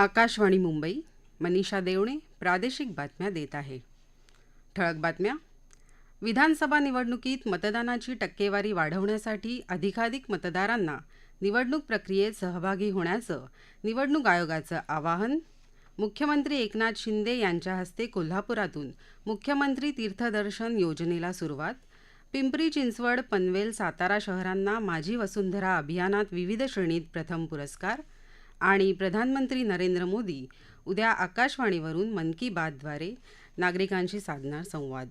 आकाशवाणी मुंबई मनीषा देवणे प्रादेशिक बातम्या देत आहे. ठळक बातम्या. विधानसभा निवडणुकीत मतदानाची टक्केवारी वाढवण्यासाठी अधिकाधिक मतदारांना निवडणूक प्रक्रियेत सहभागी होण्याचं निवडणूक आयोगाचं आवाहन. मुख्यमंत्री एकनाथ शिंदे यांच्या हस्ते कोल्हापुरातून मुख्यमंत्री तीर्थदर्शन योजनेला सुरुवात. पिंपरी चिंचवड पनवेल सातारा शहरांना माझी वसुंधरा अभियानात विविध श्रेणीत प्रथम पुरस्कार. आणि प्रधानमंत्री नरेंद्र मोदी उद्या आकाशवाणीवरून मन की बातद्वारे नागरिकांशी साधणार संवाद.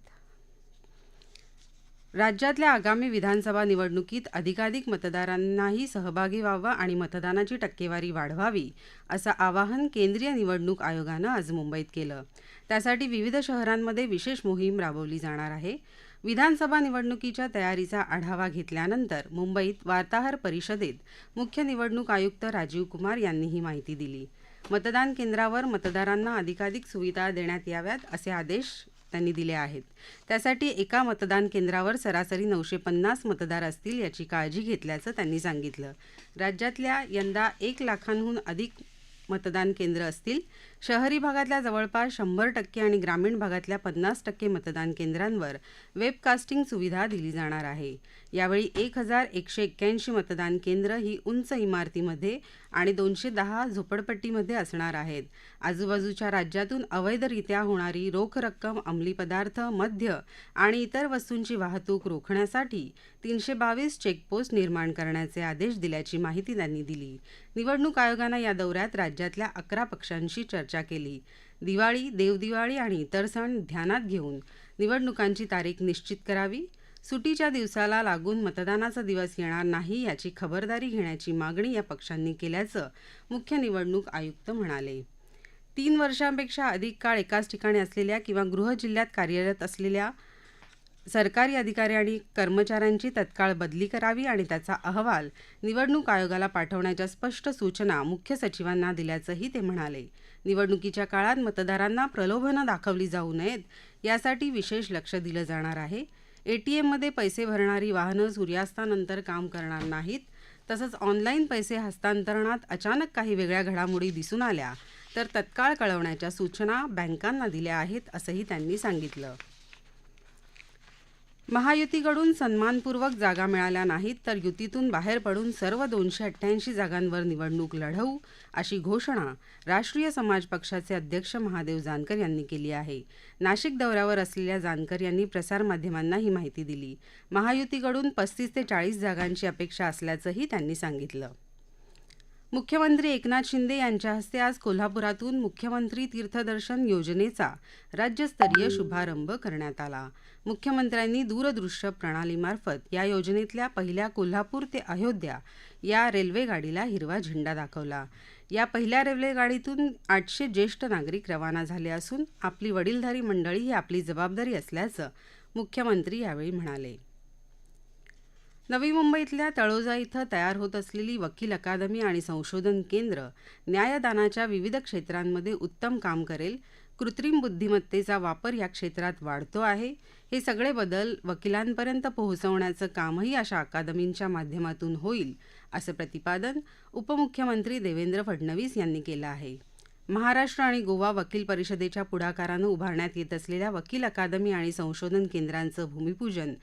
राज्यातल्या आगामी विधानसभा निवडणुकीत अधिकाधिक मतदारांनाही सहभागी व्हावं आणि मतदानाची टक्केवारी वाढवावी असं आवाहन केंद्रीय निवडणूक आयोगानं आज मुंबईत केलं. त्यासाठी विविध शहरांमध्ये विशेष मोहीम राबवली जाणार आहे. विधानसभा निवडणुकीच्या तयारीचा आढावा घेतल्यानंतर मुंबईत वार्ताहर परिषदेत मुख्य निवडणूक आयुक्त राजीव कुमार यांनी ही माहिती दिली. मतदान केंद्रावर मतदारांना अधिकाधिक सुविधा देण्यात याव्यात असे आदेश त्यांनी दिले आहेत. त्यासाठी एका मतदान केंद्रावर सरासरी नऊशे पन्नास मतदार असतील याची काळजी घेतल्याचं त्यांनी सांगितलं. राज्यातल्या यंदा एक लाखांहून अधिक मतदान केंद्र असतील शहरी भागातल्या जवळपास शंभर टक्के आणि ग्रामीण भागातल्या पन्नास टक्के मतदान केंद्रांवर वेबकास्टिंग सुविधा दिली जाणार आहे. यावेळी एक हजार एकशे एक्क्याऐंशी मतदान केंद्र ही उंच इमारतीमध्ये आणि दोनशे दहा झोपडपट्टीमध्ये असणार आहेत. आजूबाजूच्या राज्यातून अवैधरित्या होणारी रोख रक्कम अंमली पदार्थ मद्य आणि इतर वस्तूंची वाहतूक रोखण्यासाठी तीनशे बावीस चेकपोस्ट निर्माण करण्याचे आदेश दिल्याची माहिती त्यांनी दिली. निवडणूक आयोगानं या दौऱ्यात राज्यातल्या अकरा पक्षांशी चर्चा केली. दिवाळी देवदिवाळी आणि इतर सण ध्यानात घेऊन निवडणुकांची तारीख निश्चित करावी. सुटीच्या दिवसाला लागून मतदानाचा दिवस येणार नाही याची खबरदारी घेण्याची मागणी या पक्षांनी केल्याचं मुख्य निवडणूक आयुक्त म्हणाले. तीन वर्षांपेक्षा अधिक काळ एकाच ठिकाणी असलेल्या किंवा गृह जिल्ह्यात कार्यरत असलेल्या सरकारी अधिकारी आणि कर्मचाऱ्यांची तत्काळ बदली करावी आणि त्याचा अहवाल निवडणूक आयोगाला पाठवण्याच्या स्पष्ट सूचना मुख्य सचिवांना दिल्याचंही ते म्हणाले. निवडणुकीच्या काळात मतदारांना प्रलोभनं दाखवली जाऊ नयेत यासाठी विशेष लक्ष दिलं जाणार आहे. एटीएममध्ये पैसे भरणारी वाहनं सूर्यास्तानंतर काम करणार नाहीत. तसंच ऑनलाईन पैसे हस्तांतरणात अचानक काही वेगळ्या घडामोडी दिसून आल्या तर तत्काळ कळवण्याच्या सूचना बँकांना दिल्या आहेत असंही त्यांनी सांगितलं. महायुतीकडून सन्मानपूर्वक जागा मिळाल्या नाहीत तर युतीतून बाहेर पडून सर्व दोनशे अठ्ठ्याऐंशी जागांवर निवडणूक लढवू अशी घोषणा राष्ट्रीय समाज पक्षाचे अध्यक्ष महादेव जानकर यांनी केली आहे. नाशिक दौऱ्यावर असलेल्या जानकर यांनी प्रसारमाध्यमांना ही माहिती दिली. महायुतीकडून पस्तीस ते चाळीस जागांची अपेक्षा असल्याचंही त्यांनी सांगितलं. मुख्यमंत्री एकनाथ शिंदे यांच्या हस्ते आज कोल्हापुरातून मुख्यमंत्री तीर्थदर्शन योजनेचा राज्यस्तरीय शुभारंभ करण्यात आला. मुख्यमंत्र्यांनी दूरदृश्य प्रणालीमार्फत या योजनेतल्या पहिल्या कोल्हापूर ते अयोध्या या रेल्वेगाडीला हिरवा झेंडा दाखवला. या पहिल्या रेल्वेगाडीतून आठशे ज्येष्ठ नागरिक रवाना झाले असून आपली वडीलधारी मंडळी ही आपली जबाबदारी असल्याचं मुख्यमंत्री यावेळी म्हणाले. नवी मुंबईतल्या तळोजा इथं तयार होत असलेली वकील अकादमी आणि संशोधन केंद्र न्यायदानाच्या विविध क्षेत्रांमध्ये उत्तम काम करेल. कृत्रिम बुद्धिमत्तेचा वापर या क्षेत्रात वाढतो आहे. हे सगळे बदल वकिलांपर्यंत पोहोचवण्याचं कामही अशा अकादमींच्या माध्यमातून होईल असं प्रतिपादन उपमुख्यमंत्री देवेंद्र फडणवीस यांनी केलं आहे. महाराष्ट्र आणि गोवा वकील परिषदेच्या पुढाकारानं उभारण्यात येत असलेल्या वकील अकादमी आणि संशोधन केंद्रांचं भूमिपूजन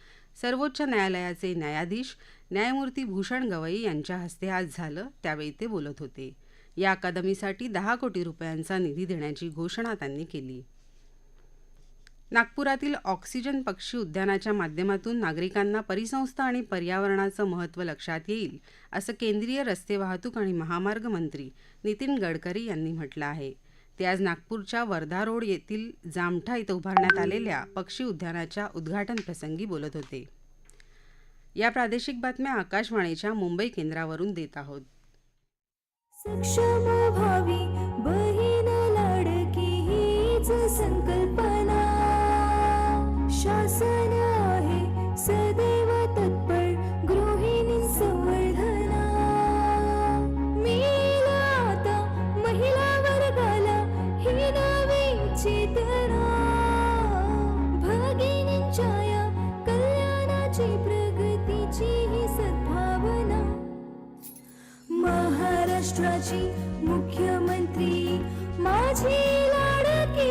सर्वोच्च न्यायालयाचे न्यायाधीश न्यायमूर्ती भूषण गवई यांच्या हस्ते आज झालं त्यावेळी ते बोलत होते. या अकादमीसाठी दहा कोटी रुपयांचा निधी देण्याची घोषणा त्यांनी केली. नागपुरातील ऑक्सिजन पक्षी उद्यानाच्या माध्यमातून नागरिकांना परिसंस्था आणि पर्यावरणाचं महत्त्व लक्षात येईल असं केंद्रीय रस्ते वाहतूक आणि महामार्ग मंत्री नितीन गडकरी यांनी म्हटलं आहे. ते आज नागपूरच्या वर्धा रोड येथील जामठा इथं उभारण्यात आलेल्या पक्षी उद्यानाच्या उद्घाटनप्रसंगी बोलत होते. या प्रादेशिक बातम्या आकाशवाणीच्या मुंबई केंद्रावरून देत आहोत. महाराष्ट्राची मुख्यमंत्री माझी लाडकी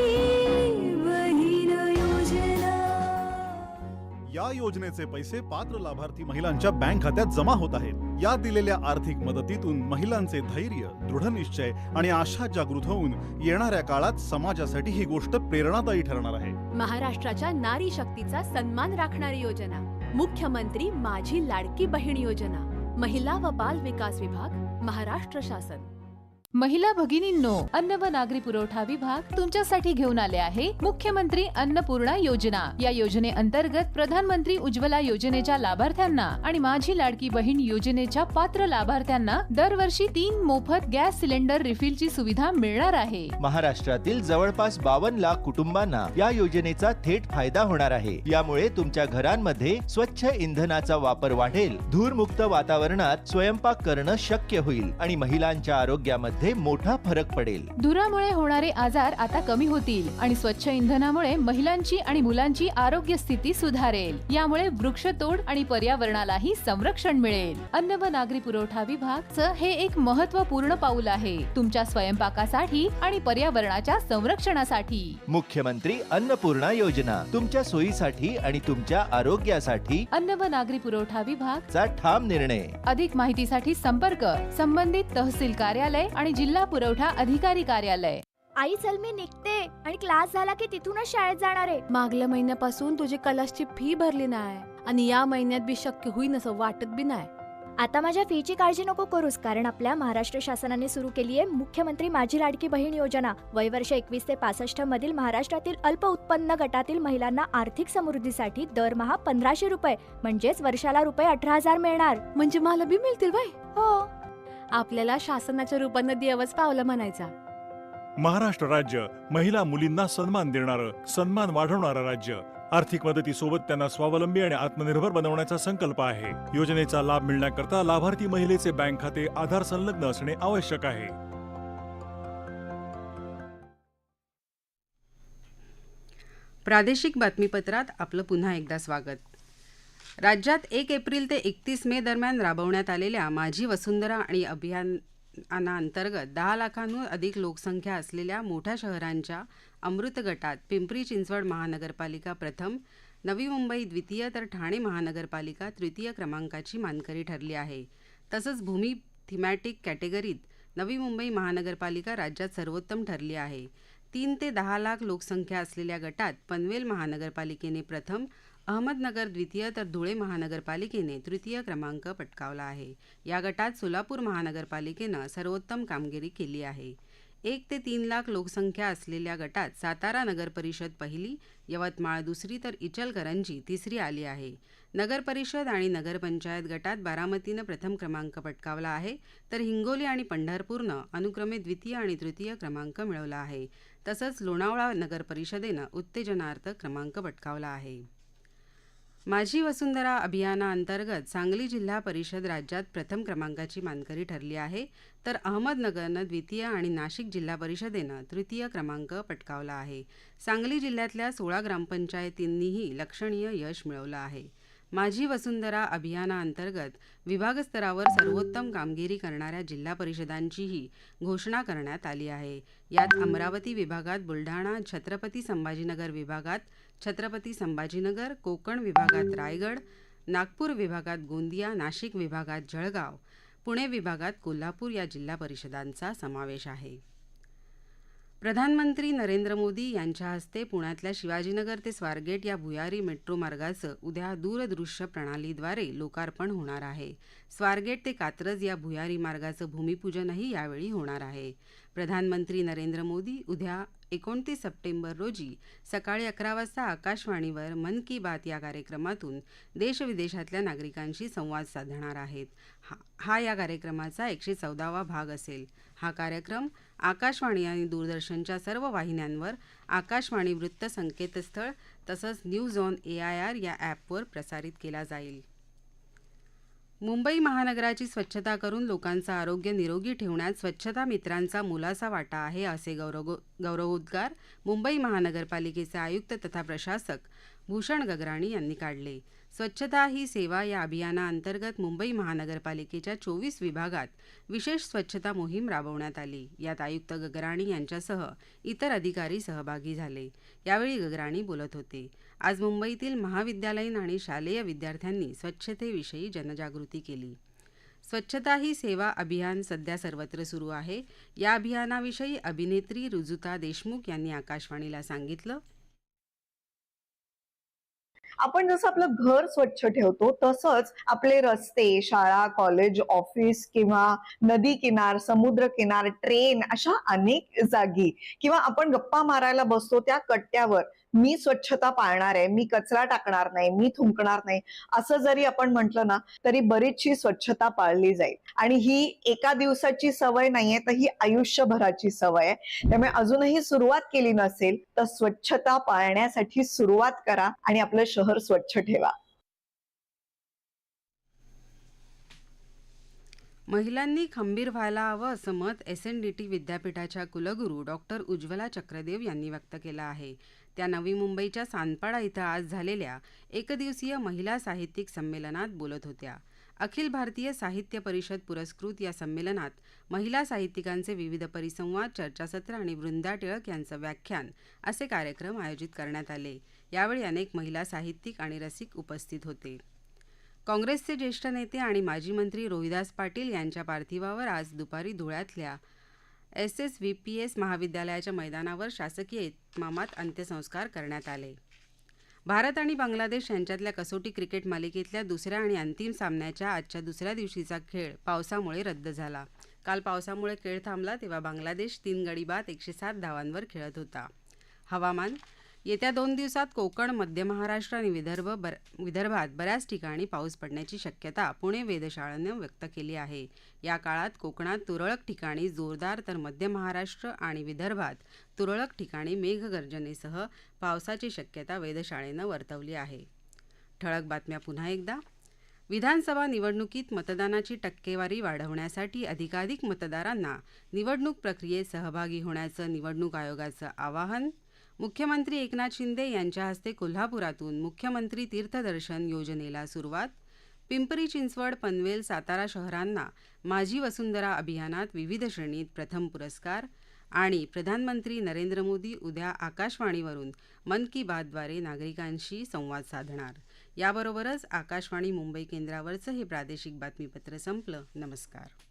बहीण योजना. या योजनेचे पैसे पात्र लाभार्थी महिलांच्या बँक खात्यात जमा होत आहेत. या दिलेल्या आर्थिक मदतीतून महिलांचे धैर्य दृढनिश्चय आणि आशा जागृत होऊन येणाऱ्या काळात समाजासाठी ही गोष्ट प्रेरणादायी ठरणार आहे. महाराष्ट्राच्या नारी शक्तीचा सन्मान राखणारी योजना. मुख्यमंत्री माझी लाडकी बहीण योजना. महिला व बाल विकास विभाग महाराष्ट्र शासन. महिला भगिनींनो अन्न व नागरी पुरवठा विभाग तुमच्यासाठी घेऊन आले आहे मुख्यमंत्री अन्नपूर्णा योजना. या योजनेअंतर्गत प्रधानमंत्री उज्ज्वला योजनेच्या लाभार्थ्यांना आणि माझी लाडकी बहीण योजनेच्या पात्र लाभार्थ्यांना दरवर्षी तीन मोफत गॅस सिलेंडर रिफिलची सुविधा मिळणार आहे. महाराष्ट्रातील जवळपास बावन्न लाख कुटुंबांना या योजनेचा थेट फायदा होणार आहे. यामुळे तुमच्या घरांमध्ये स्वच्छ इंधनाचा वापर वाढेल धूरमुक्त वातावरणात स्वयंपाक करणं शक्य होईल आणि महिलांच्या आरोग्यामध्ये मोठा फरक पडेल. धुरामुळे होणारे आजार आता कमी होतील आणि स्वच्छ इंधनामुळे महिलांची आणि मुलांची आरोग्य स्थिती सुधारेल. यामुळे वृक्षतोड आणि पर्यावरणालाही संरक्षण मिळेल. अन्न व नागरी पुरवठा विभागचं हे एक महत्त्वपूर्ण पाऊल आहे. तुमच्या स्वयंपाकासाठी आणि पर्यावरणाच्या संरक्षणासाठी. मुख्यमंत्री अन्नपूर्णा योजना. तुमच्या सोयीसाठी आणि तुमच्या आरोग्यासाठी अन्न व नागरी पुरवठा विभाग चा ठाम निर्णय. अधिक माहितीसाठी संपर्क संबंधित तहसील कार्यालय आणि जिल्हा पुरवठा अधिकारी कार्यालय. आई चल मी निघते आणि क्लास झाला की तिथूनच शाळेत जाणार आहे. मागल्या महिन्यापासून तुझी कलशची फी भरली नाही आणि या महिन्यात बी शक्य होईन असं वाटत बी नाही. आता माझ्या फीची काळजी नको करूस कारण आपल्या महाराष्ट्र शासनाने सुरू केली आहे मुख्यमंत्री माझी लाडकी बहीण योजना. वय वर्ष एकवीस ते पासष्ट मधील महाराष्ट्रातील अल्प उत्पन्न गटातील महिलांना आर्थिक समृद्धीसाठी दरमहा पंधराशे रुपये म्हणजेच वर्षाला रुपये अठरा हजार मिळणार. म्हणजे मला बी मिळतील बाय हो. आपल्याला शासनाच्या रूपानं देवच पावलं म्हणायचा. महाराष्ट्र राज्य महिला मुलींना सन्मान देणारं सन्मान वाढवणारं राज्य. आर्थिक मदतीसोबत त्यांना स्वावलंबी आणि आत्मनिर्भर बनवण्याचा संकल्प आहे. योजनेचा लाभ मिळण्याकरता लाभार्थी महिलेचे बँक खाते आधार संलग्न असणे आवश्यक आहे. प्रादेशिक बातमीपत्रात आपलं पुन्हा एकदा स्वागत. राज्यात एक एप्रिल ते एकतीस मे दरम्यान राबवण्यात आलेल्या माझी वसुंधरा आणि अभियानाअंतर्गत दहा लाखांहून अधिक लोकसंख्या असलेल्या मोठ्या शहरांच्या अमृत गटात पिंपरी चिंचवड महानगरपालिका प्रथम नवी मुंबई द्वितीय तर ठाणे महानगरपालिका तृतीय क्रमांकाची मानकरी ठरली आहे. तसंच भूमी थिमॅटिक कॅटेगरीत नवी मुंबई महानगरपालिका राज्यात सर्वोत्तम ठरली आहे. तीन ते दहा लाख लोकसंख्या असलेल्या गटात पनवेल महानगरपालिकेने प्रथम अहमदनगर द्वितीय तर धुळे महानगरपालिकेने तृतीय क्रमांक पटकावला आहे. या गटात सोलापूर महानगरपालिकेनं सर्वोत्तम कामगिरी केली आहे. एक ते तीन लाख लोकसंख्या असलेल्या गटात सातारा नगर परिषद पहिली यवतमाळ दुसरी तर इचलकरंजी तिसरी आली आहे. नगर परिषद आणि नगरपंचायत गटात बारामतीनं प्रथम क्रमांक पटकावला आहे तर हिंगोली आणि पंढरपूरनं अनुक्रमे द्वितीय आणि तृतीय क्रमांक मिळवला आहे. तसंच लोणावळा नगर परिषदेनं उत्तेजनार्थ क्रमांक पटकावला आहे. माझी वसुंधरा अभियानाअंतर्गत सांगली जिल्हा परिषद राज्यात प्रथम क्रमांकाची मानकरी ठरली आहे. तर अहमदनगरनं द्वितीय आणि नाशिक जिल्हा परिषदेनं तृतीय क्रमांक पटकावला आहे. सांगली जिल्ह्यातल्या सोळा ग्रामपंचायतींनीही लक्षणीय यश मिळवलं आहे. माझी वसुंधरा अभियानाअंतर्गत विभागस्तरावर सर्वोत्तम कामगिरी करणाऱ्या जिल्हा परिषदांचीही घोषणा करण्यात आली आहे. यात अमरावती विभागात बुलढाणा छत्रपती संभाजीनगर विभागात छत्रपती संभाजीनगर कोकण विभागात रायगड नागपूर विभागात गोंदिया नाशिक विभागात जळगाव पुणे विभागात कोल्हापूर या जिल्हा परिषदांचा समावेश आहे. प्रधानमंत्री नरेंद्र मोदी यांच्या हस्ते पुण्यातल्या शिवाजीनगर ते स्वारगेट या भुयारी मेट्रो मार्गाचं उद्या दूरदृश्य प्रणालीद्वारे लोकार्पण होणार आहे. स्वारगेट ते कात्रज या भुयारी मार्गाचं भूमिपूजनही यावेळी होणार आहे. प्रधानमंत्री नरेंद्र मोदी उद्या एकोणतीस सप्टेंबर रोजी सकाळी अकरा वाजता आकाशवाणीवर मन की बात या कार्यक्रमातून देशविदेशातल्या नागरिकांशी संवाद साधणार आहेत. हा हा या कार्यक्रमाचा एकशे चौदावा भाग असेल. हा कार्यक्रम आकाशवाणी आणि दूरदर्शनच्या सर्व वाहिन्यांवर आकाशवाणी वृत्त संकेतस्थळ तसंच news on A I R या ॲपवर प्रसारित केला जाईल. मुंबई महानगराची स्वच्छता करून लोकांचं आरोग्य निरोगी ठेवण्यात स्वच्छता मित्रांचा मोलाचा वाटा आहे असे गौरव गौरवोद्गार मुंबई महानगरपालिकेचे आयुक्त तथा प्रशासक भूषण गगराणी यांनी काढले. स्वच्छता ही सेवा या अभियानाअंतर्गत मुंबई महानगरपालिकेच्या चोवीस विभागात विशेष स्वच्छता मोहीम राबवण्यात आली. यात आयुक्त गगराणी यांच्यासह इतर अधिकारी सहभागी झाले. यावेळी गगराणी बोलत होते. आज मुंबईतील महाविद्यालयीन आणि शालेय विद्यार्थ्यांनी स्वच्छतेविषयी जनजागृती केली. स्वच्छता ही सेवा अभियान सध्या सर्वत्र सुरू आहे. या अभियानाविषयी अभिनेत्री रुजुता देशमुख यांनी आकाशवाणीला सांगितलं. आपण जसं आपलं घर स्वच्छ ठेवतो तसंच आपले रस्ते शाळा कॉलेज ऑफिस किंवा नदी किनार समुद्र किनार ट्रेन अशा अनेक जागी किंवा आपण गप्पा मारायला बसतो त्या कट्ट्यावर. मी स्वच्छता पाळणार आहे मी कचरा टाकणार नाही मी थुंकणार नाही असं जरी आपण म्हटलं ना तरी बरीचशी स्वच्छता पाळली जाईल. आणि ही एका दिवसाची सवय नाहीये तर ही आयुष्यभराची सवय आहे. त्यामुळे अजूनही सुरुवात केली नसेल तर स्वच्छता पाळण्यासाठी सुरुवात करा आणि आपलं शहर स्वच्छ ठेवा. महिलांनी खंबीर व्हायला हवं असं मत एस एन डी टी विद्यापीठाच्या कुलगुरू डॉक्टर उज्ज्वला चक्रदेव यांनी व्यक्त केलं आहे. त्या नवी मुंबईच्या सानपाडा इथं आज झालेल्या एकदिवसीय महिला साहित्यिक संमेलनात बोलत होत्या. अखिल भारतीय साहित्य परिषद पुरस्कृत या संमेलनात महिला साहित्यिकांचे विविध परिसंवाद चर्चासत्र आणि वृंदा टिळक यांचं व्याख्यान असे कार्यक्रम आयोजित करण्यात आले. यावेळी अनेक महिला साहित्यिक आणि रसिक उपस्थित होते. काँग्रेसचे ज्येष्ठ नेते आणि माजी मंत्री रोहिदास पाटील यांच्या पार्थिवावर आज दुपारी धुळ्यातल्या S S V P S महाविद्यालयाच्या मैदानावर शासकीय इतमामात अंत्यसंस्कार करण्यात आले. भारत आणि बांगलादेश यांच्यातल्या कसोटी क्रिकेट मालिकेतल्या दुसऱ्या आणि अंतिम सामन्याच्या आजच्या दुसऱ्या दिवशीचा खेळ पावसामुळे रद्द झाला. काल पावसामुळे खेळ थांबला तेव्हा बांगलादेश तीन गडी बाद एकशे सात धावांवर खेळत होता. हवामान येत्या दोन दिवसात कोकण मध्य महाराष्ट्र आणि विदर्भ बर विदर्भात बऱ्याच ठिकाणी पाऊस पडण्याची शक्यता पुणे वेधशाळेनं व्यक्त केली आहे. या काळात कोकणात तुरळक ठिकाणी जोरदार तर मध्य महाराष्ट्र आणि विदर्भात तुरळक ठिकाणी मेघगर्जनेसह पावसाची शक्यता वेधशाळेनं वर्तवली आहे. ठळक बातम्या पुन्हा एकदा. विधानसभा निवडणुकीत मतदानाची टक्केवारी वाढवण्यासाठी अधिकाधिक मतदारांना निवडणूक प्रक्रियेत सहभागी होण्याचं निवडणूक आयोगाचं आवाहन मुख्यमंत्री एकनाथ शिंदे यांच्या हस्ते कोल्हापुरातून मुख्यमंत्री तीर्थदर्शन योजनेला सुरुवात. पिंपरी चिंचवड पनवेल सातारा शहरांना माझी वसुंधरा अभियानात विविध श्रेणीत प्रथम पुरस्कार आणि प्रधानमंत्री नरेंद्र मोदी उद्या आकाशवाणीवरून मन की बातद्वारे नागरिकांशी संवाद साधणार. याबरोबरच आकाशवाणी मुंबई केंद्रावरचं हे प्रादेशिक बातमीपत्र संपलं. नमस्कार.